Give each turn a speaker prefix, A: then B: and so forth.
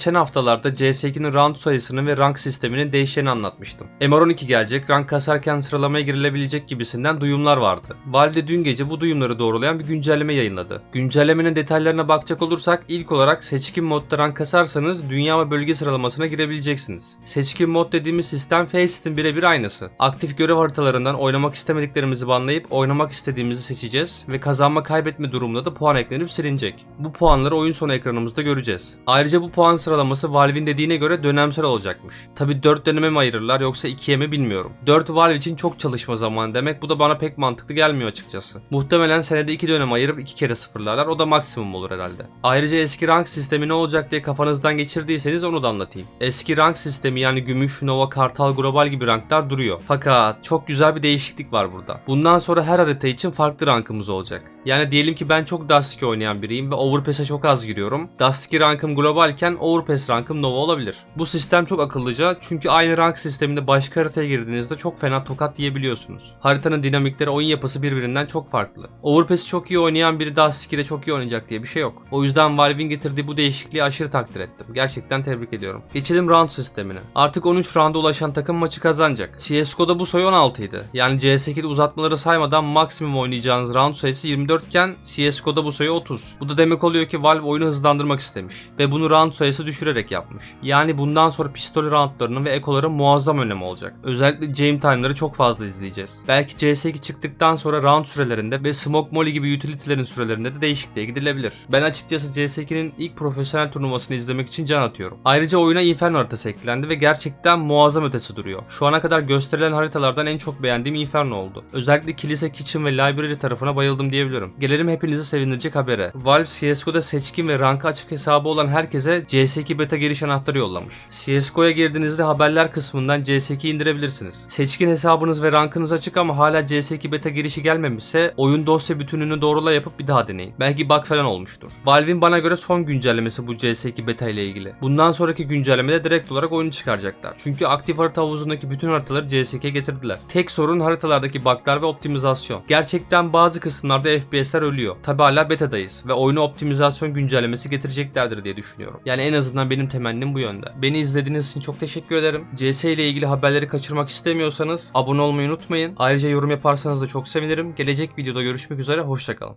A: Geçen haftalarda CS2'nin round sayısını ve rank sisteminin değişeceğini anlatmıştım. MR12 gelecek, rank kasarken sıralamaya girilebilecek gibisinden duyumlar vardı. Valve dün gece bu duyumları doğrulayan bir güncelleme yayınladı. Güncellemenin detaylarına bakacak olursak ilk olarak seçkin modda rank kasarsanız dünya ve bölge sıralamasına girebileceksiniz. Seçkin mod dediğimiz sistem Facet'in birebir aynısı. Aktif görev haritalarından oynamak istemediklerimizi banlayıp oynamak istediğimizi seçeceğiz ve kazanma kaybetme durumunda da puan eklenip silinecek. Bu puanları oyun sonu ekranımızda göreceğiz. Ayrıca bu puan sıralaması Valve'in dediğine göre dönemsel olacakmış. Tabi 4 döneme mi ayırırlar yoksa 2'ye mi bilmiyorum. 4 Valve için çok çalışma zamanı demek bu da bana pek mantıklı gelmiyor açıkçası. Muhtemelen senede 2 dönem ayırıp 2 kere sıfırlarlar o da maksimum olur herhalde. Ayrıca eski rank sistemi ne olacak diye kafanızdan geçirdiyseniz onu da anlatayım. Eski rank sistemi yani gümüş, nova, kartal, global gibi ranklar duruyor. Fakat çok güzel bir değişiklik var burada. Bundan sonra her harita için farklı rankımız olacak. Yani diyelim ki ben çok Dust 2 oynayan biriyim ve Overpass'e çok az giriyorum. Dust 2 rankım globalken Overpass rankım Nova olabilir. Bu sistem çok akıllıca çünkü aynı rank sisteminde başka haritaya girdiğinizde çok fena tokat yiyebiliyorsunuz. Haritanın dinamikleri, oyun yapısı birbirinden çok farklı. Overpass'i çok iyi oynayan biri Dust 2'de çok iyi oynayacak diye bir şey yok. O yüzden Valve'in getirdiği bu değişikliği aşırı takdir ettim. Gerçekten tebrik ediyorum. Geçelim round sistemine. Artık 13 rounda ulaşan takım maçı kazanacak. CSGO'da bu sayı 16 idi. Yani CS2'de uzatmaları saymadan maksimum oynayacağınız round sayısı 24 iken CSGO'da bu sayı 30. Bu da demek oluyor ki Valve oyunu hızlandırmak istemiş ve bunu round sayısı düşürerek yapmış. Yani bundan sonra pistol roundlarının ve ekoların muazzam önemi olacak. Özellikle game time'ları çok fazla izleyeceğiz. Belki CS2 çıktıktan sonra round sürelerinde ve smoke molly gibi utility'lerin sürelerinde de değişikliğe gidilebilir. Ben açıkçası CS2'nin ilk profesyonel turnuvasını izlemek için can atıyorum. Ayrıca oyuna Inferno haritası eklendi ve gerçekten muazzam ötesi duruyor. Şu ana kadar gösterilen haritalardan en çok beğendiğim Inferno oldu. Özellikle kilise, kitchen ve library tarafına bayıldım diyebilirim. Gelelim hepinizi sevindirecek habere. Valve CSGO'da seçkin ve ranka açık hesabı olan herkese CS2 beta giriş anahtarı yollamış. CSGO'ya girdiğinizde haberler kısmından CS2 indirebilirsiniz. Seçkin hesabınız ve rankınız açık ama hala CS2 beta girişi gelmemişse oyun dosya bütününü doğrula yapıp bir daha deneyin. Belki bug falan olmuştur. Valve'in bana göre son güncellemesi bu CS2 beta ile ilgili. Bundan sonraki güncellemede direkt olarak oyunu çıkaracaklar. Çünkü aktif harita havuzundaki bütün haritaları CS2'ye getirdiler. Tek sorun haritalardaki buglar ve optimizasyon. Gerçekten bazı kısımlarda FPS'ler ölüyor. Tabi hala betadayız ve oyunu optimizasyon güncellemesi getireceklerdir diye düşünüyorum. Yani en azından benim temennim bu yönde. Beni izlediğiniz için çok teşekkür ederim. CS ile ilgili haberleri kaçırmak istemiyorsanız abone olmayı unutmayın. Ayrıca yorum yaparsanız da çok sevinirim. Gelecek videoda görüşmek üzere, hoşçakalın.